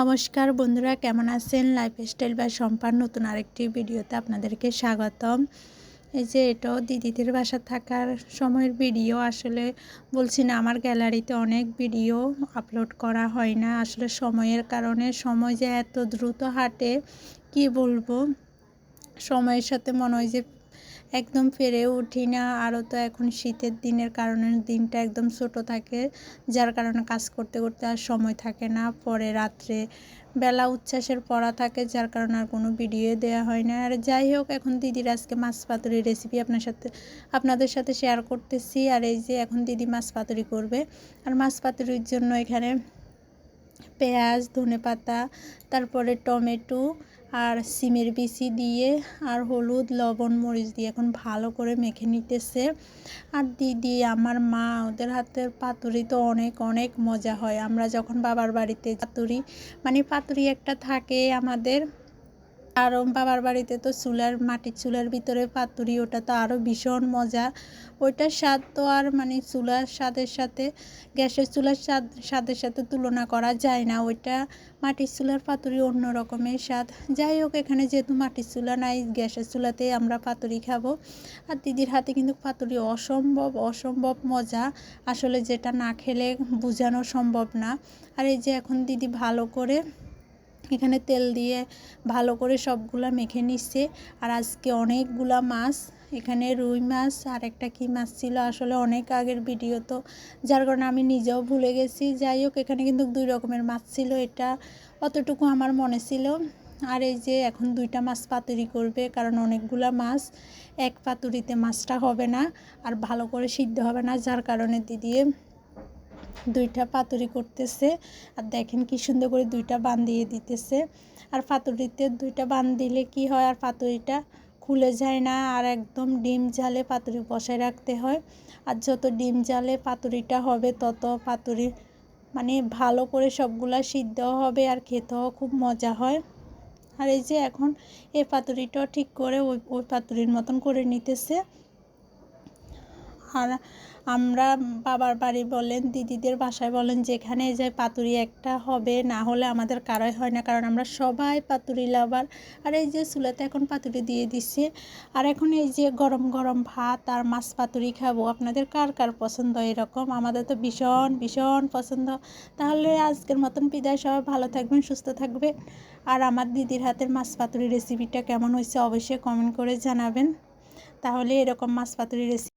নমস্কার বন্ধুরা, কেমন আছেন? লাইফস্টাইল বা সম্পান নতুন আরেকটি ভিডিওতে আপনাদেরকে স্বাগতম। এই যে এটাও দিদিদের বাসা থাকার সময়ের ভিডিও। আসলে বলছি না, আমার গ্যালারিতে অনেক ভিডিও আপলোড করা হয় না। আসলে সময়ের কারণে সময় যে এত দ্রুত হাঁটে, কি বলব? সময়ের সাথে মনে হয় যে একদম ফেরে উঠি না। আরও তো এখন শীতের দিনের কারণে দিনটা একদম ছোট থাকে, যার কারণে কাজ করতে করতে আর সময় থাকে না। পরে রাত্রে বেলা উচ্ছ্বাসের পড়া থাকে, যার কারণে আর কোনো ভিডিও দেওয়া হয় না। আর যাই হোক, এখন দিদির আজকে মাছ পাতুরির রেসিপি আপনার সাথে, আপনাদের সাথে শেয়ার করতেছি। আর এই যে এখন দিদি মাছ পাতুরি করবে, আর মাছ পাতুরির জন্য এখানে পেঁয়াজ ধনে পাতা তারপরে টমেটো আর সিমের বিচি দিয়ে আর হলুদ, লবণ, মরিচ দিয়ে এখন ভালো করে মেখে নিতেছে। আর দিদি, আমার মা, ওদের হাতের পাতুরি তো অনেক অনেক মজা হয়। আমরা যখন বাবার বাড়িতে পাতুরি মানে পাতুরি একটা থাকে আমাদের। আর বাবার বাড়িতে তো চুলার মাটির চুলার ভিতরে পাতুরি, ওটা তো আরও ভীষণ মজা। ওইটার স্বাদ তো আর মানে চুলার স্বাদের সাথে, গ্যাসের চুলার স্বাদ, স্বাদের সাথে তুলনা করা যায় না। ওইটা মাটির চুলার পাতুরি অন্য রকমের স্বাদ। যাই হোক, এখানে যেহেতু মাটির চুলা নাই, গ্যাসের চুলাতে আমরা পাতুরি খাব। আর দিদির হাতে কিন্তু পাতুরি অসম্ভব অসম্ভব মজা। আসলে যেটা না খেলে বোঝানো সম্ভব না। আর এই যে এখন দিদি ভালো করে এখানে তেল দিয়ে ভালো করে সবগুলা মেখে নিচ্ছে। আর আজকে অনেকগুলা মাছ, এখানে রুই মাছ আর একটা কী মাছ ছিল আসলে অনেক আগের ভিডিও তো। যার কারণে আমি নিজেও ভুলে গেছি। যাই হোক, এখানে কিন্তু দুই রকমের মাছ ছিল এটা। অতটুকু আমার মনে ছিল। আর এই যে এখন দুইটা মাছ পাতুরি করবে, কারণ অনেকগুলা মাছ, এক পাতুরিতে মাছটা হবে না, আর ভালো করে সিদ্ধ হবে না, যার কারণে দিদি দুইটা পাতুরি করতেছে। আর দেখেন কি সুন্দর করে দুইটা বান দিয়ে দিতেছে। আর পাতুরিতে দুইটা বান দিলে কি হয়? আর পাতুরিটা খুলে যায় না। আর একদম ডিম জালে পাতুরি বসায় রাখতে হয়। আর যত ডিম জালে পাতুরিটা হবে, তত পাতুরি মানে ভালো করে সবগুলা সিদ্ধ হবে আর খেতেও খুব মজা হয়। আর এই যে এখন এই পাতুরিটাও ঠিক করে ওই ওই পাতুরির মতন করে নিতেছে। আর আমরা বাবার বাড়ি বলেন, দিদিদের বাসায় বলেন, যেখানে যে পাতুরি একটা হবে, না হলে আমাদের কারোই হয় না। কারণ আমরা সবাই পাতুরি লাভার। আর এই যে চুলাতে এখন পাতুরি দিয়ে দিচ্ছে আর এখন এই যে গরম গরম ভাত আর মাছ পাতুরি খাব, আপনাদের কার কার পছন্দ এরকম? আমাদের তো ভীষণ ভীষণ পছন্দ। তাহলে আজকের মতন বিদায়। সবাই ভালো থাকবেন, সুস্থ থাকবে আর আমার দিদির হাতের মাছ পাতুরি রেসিপিটা কেমন হয়েছে অবশ্যই কমেন্ট করে জানাবেন। তাহলে এরকম মাছ পাতুরি রেসিপি